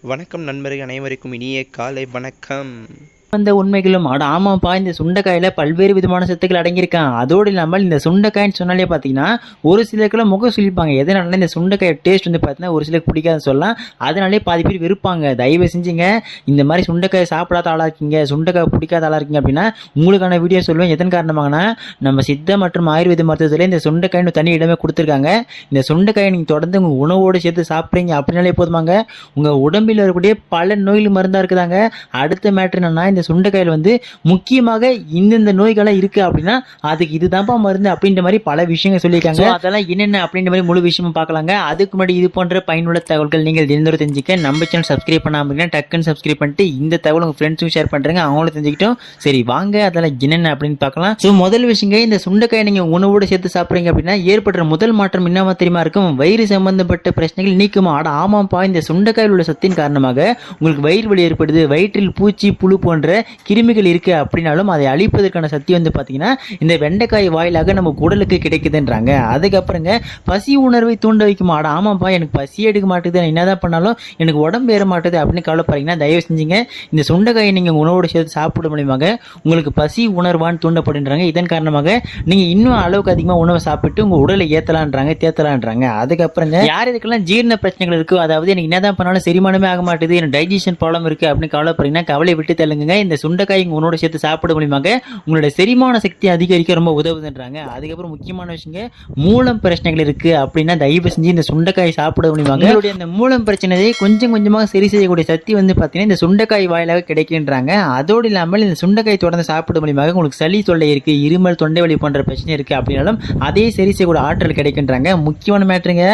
வணக்கம் நண்பர்கள் அனைவருக்கும் இனிய காலை வணக்கம். வந்த உண்மைகளும் அட ஆமாப்பா இந்த சுண்டைக்காயில பல்வேறு விதமான சத்துக்கள் அடங்கியிருக்கான் அதோடு இல்லாமல் இந்த சுண்டைக்காய்ன்னு சொன்னாலே பார்த்தீங்கன்னா ஒரு சிலருக்குலாம் முகம் சுழிப்பாங்க. எதனால இந்த சுண்டைக்காய் டேஸ்ட் வந்து பார்த்தீங்கன்னா ஒரு சிலருக்கு பிடிக்காதுன்னு சொல்லலாம். அதனாலே பாதி பேர் வெறுப்பாங்க. தயவு செஞ்சுங்க இந்த மாதிரி சுண்டைக்காய் சாப்பிடாத ஆளாக இருக்கீங்க சுண்டைக்காய் பிடிக்காத ஆளாக இருக்கீங்க அப்படின்னா உங்களுக்கான வீடியோ சொல்லுவேன் எதன் காரணமாகனா நம்ம சித்த மற்றும் ஆயுர்வேத மருத்துவத்தில் இந்த சுண்டைக்காயின்னு தனி இடமே கொடுத்துருக்காங்க. இந்த சுண்டைக்காயை நீங்கள் தொடர்ந்து உங்கள் உணவோடு சேர்த்து சாப்பிட்றீங்க அப்படின்னாலே போதுமாங்க. உங்கள் உடம்பில் இருக்கக்கூடிய பல நோய்கள் மருந்தாக இருக்குதாங்க. அடுத்த மேட்ரு என்னன்னா இந்த சுண்டைக்காயில் வந்து முக்கியமாக இந்தந்த நோய்கள்லாம் இருக்குது அப்படின்னா அதுக்கு இதுதான்ப்பா மருந்து அப்படின்ற மாதிரி பல விஷயங்கள் சொல்லியிருக்காங்க. அதெல்லாம் என்னென்ன அப்படின்ற மாதிரி முழு விஷயமும் பார்க்கலாங்க. அதுக்கு முன்னாடி இது போன்ற பயனுள்ள தகவல்கள் நீங்கள் தினந்தோறும் தெரிஞ்சுக்க நம்ம சேனல் சப்ஸ்கிரைப் பண்ணாமல் டக்குன்னு சப்ஸ்கிரைப் பண்ணிட்டு இந்த தகவல் உங்கள் ஃப்ரெண்ட்ஸும் ஷேர் பண்ணுறேங்க அவங்களும் தெரிஞ்சுக்கிட்டோம். சரி வாங்க அதெல்லாம் என்னென்ன அப்படின்னு பார்க்கலாம். ஸோ முதல் விஷயங்க இந்த சுண்டைக்காயை நீங்கள் உணவோடு சேர்த்து சாப்பிட்றீங்க அப்படின்னா ஏற்படுற முதல் மாற்றம் என்னவா தெரியுமா இருக்கும்? வயிறு சம்பந்தப்பட்ட பிரச்சனைகள் நீக்குமா? ஆட ஆமாப்பா இந்த சுண்டைக்காயில் உள்ள சத்தின் காரணமாக உங்களுக்கு வயிறு வலி ஏற்படுது. வயிற்றில் பூச்சி புழு போன்ற கிருமிகள் இருக்குது அப்படின்னாலும் அதை அழிப்பதற்கான சக்தி வந்து பார்த்தீங்கன்னா இந்த வெண்டைக்காய் வாயிலாக நம்ம உடலுக்கு கிடைக்குதுன்றாங்க. அதுக்கப்புறங்க பசி உணர்வை தூண்ட வைக்கும்? ஆட ஆமாப்பா எனக்கு பசி எடுக்க மாட்டேது நான் என்னதான் பண்ணாலும் எனக்கு உடம்பு ஏற மாட்டேது அப்படின்னு கவலைப்படுறீங்கன்னா தயவு செஞ்சுங்க. இந்த சுண்டைக்காயை நீங்கள் உணவோடு சேர்த்து சாப்பிட மூலியமாக உங்களுக்கு பசி உணர்வான்னு தூண்டப்படுன்றாங்க. இதன் காரணமாக நீங்கள் இன்னும் அளவுக்கு அதிகமாக உணவை சாப்பிட்டு உங்கள் உடலை ஏற்றலான்றாங்க தேத்தலான்றாங்க. அதுக்கப்புறங்க யார் இதுக்கெல்லாம் ஜீரண பிரச்சனைகள் இருக்கோ அதாவது எனக்கு என்னதான் பண்ணாலும் செரிமானமே ஆக மாட்டேது எனக்கு டைஜஷன் ப்ராப்ளம் இருக்குது அப்படின்னு கவலைப்படுறீங்கன்னா கவலை விட்டு தள்ளுங்க இந்த சுண்டைக்காய் உன்னோட சேர்த்து சாப்பிட மூலியமாக உங்களோட செரிமான சக்தி அதிகரிக்க ரொம்ப உதவுதுன்றாங்க. அதுக்கப்புறம் முக்கியமான விஷயங்க மூலம் பிரச்சனைகள் இருக்குது அப்படின்னா தயவு செஞ்சு இந்த சுண்டைக்காய் சாப்பிட மூலியமாக உங்களுடைய அந்த மூலம் பிரச்சனையை கொஞ்சம் கொஞ்சமாக சரி செய்யக்கூடிய சக்தி வந்து பார்த்தீங்கன்னா இந்த சுண்டைக்காய் வாயிலாக கிடைக்கின்றாங்க. அதோடு இல்லாமல் இந்த சுண்டைக்காய் தொடர்ந்து சாப்பிட மூலியமாக உங்களுக்கு சளி தொல்லை இருக்கு இருமல் தொண்டை வலி போன்ற பிரச்சனை இருக்கு அப்படின்னாலும் அதே சரி செய்யக்கூடிய ஆற்றல் கிடைக்கின்றாங்க. முக்கியமான மேட்ருங்க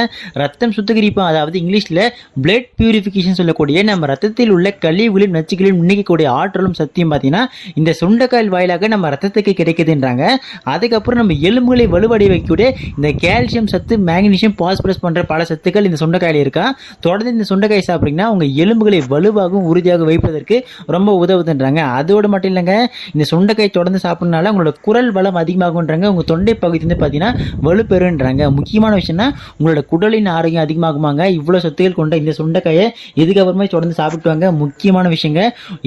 ரத்தம் சுத்திகரிப்பு அதாவது இங்கிலீஷில் பிளட் பியூரிஃபிகேஷன் சொல்லக்கூடிய நம்ம ரத்தத்தில் உள்ள கழிவுகளையும் நச்சுகளையும் நீக்கக்கூடிய ஆற்றலும் சத்தியம் பார்த்தீங்கன்னா இந்த சுண்டைக்காய் வாயிலாக நம்ம ரத்தத்துக்கு கிடைக்குதுன்றாங்க. அதுக்கப்புறம் நம்ம எலும்புகளை வலுவடை வைக்கக்கூடிய இந்த கால்சியம் சத்து மேக்னீஷியம் பாஸ்பரஸ் போன்ற பல சத்துக்கள் இந்த சுண்டைக்காயில் இருக்கா. தொடர்ந்து இந்த சுண்டைக்காய் சாப்பிட்டீங்கன்னா உங்கள் எலும்புகளை வலுவாகவும் உறுதியாக வைப்பதற்கு ரொம்ப உதவுதுன்றாங்க. அதோடு மட்டும் இல்லைங்க இந்த சுண்டைக்காய் தொடர்ந்து சாப்பிட்றதுனால உங்களோட குரல் வளம் அதிகமாகுன்றாங்க உங்கள் தொண்டை பகுதி வந்து பார்த்தீங்கன்னா வலுப்பெறுன்றாங்க முக்கியமான விஷயம்னா உங்களோட குடலின் ஆரோக்கியம் அதிகமாகுமாங்க. இவ்வளோ சத்துக்கள் கொண்ட இந்த சுண்டைக்காயை இதுக்கப்புறமே தொடர்ந்து சாப்பிட்டு வாங்க. முக்கியமான விஷயங்க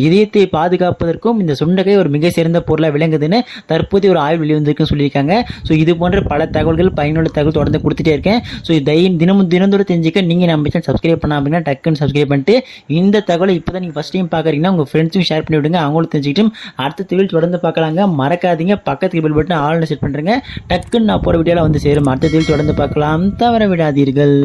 இதயத்தை பாதுகாப்பதற்கும் இந்த சுண்டகை ஒரு மிக சிறந்த பொருளாக விளங்குதுன்னு தற்போதைய ஒரு ஆய்வு வெளிவந்திருக்குன்னு சொல்லியிருக்காங்க. ஸோ இது போன்ற பல தகவல்கள் பயனுள்ள தகவல் தொடர்ந்து கொடுத்துட்டே இருக்கேன். ஸோ இதை தினமும் தினந்தோறும் தெரிஞ்சுக்க நீங்கள் நம்ம சேனல் சப்ஸ்கிரைப் பண்ணாமல் டக்குன்னு சப்ஸ்கிரைப் பண்ணிட்டு இந்த தகவலை இப்போ தான் நீங்கள் ஃபஸ்ட் டைம் பார்க்குறீங்கன்னா உங்கள் ஃப்ரெண்ட்ஸும் ஷேர் பண்ணி விடுங்க. அவங்களும் தெரிஞ்சுக்கிட்டும் அடுத்த தகவல் தொடர்ந்து பார்க்கலாங்க. மறக்காதீங்க. பக்கத்துக்கு பில் பட்டன் ஆல்னு செட் பண்ணுறேங்க டக்குன்னு நான் போகிற வீடியோவில் வந்து சேரும். அடுத்த தகவல் தொடர்ந்து பார்க்கலாம். தவற விடாதீர்கள்.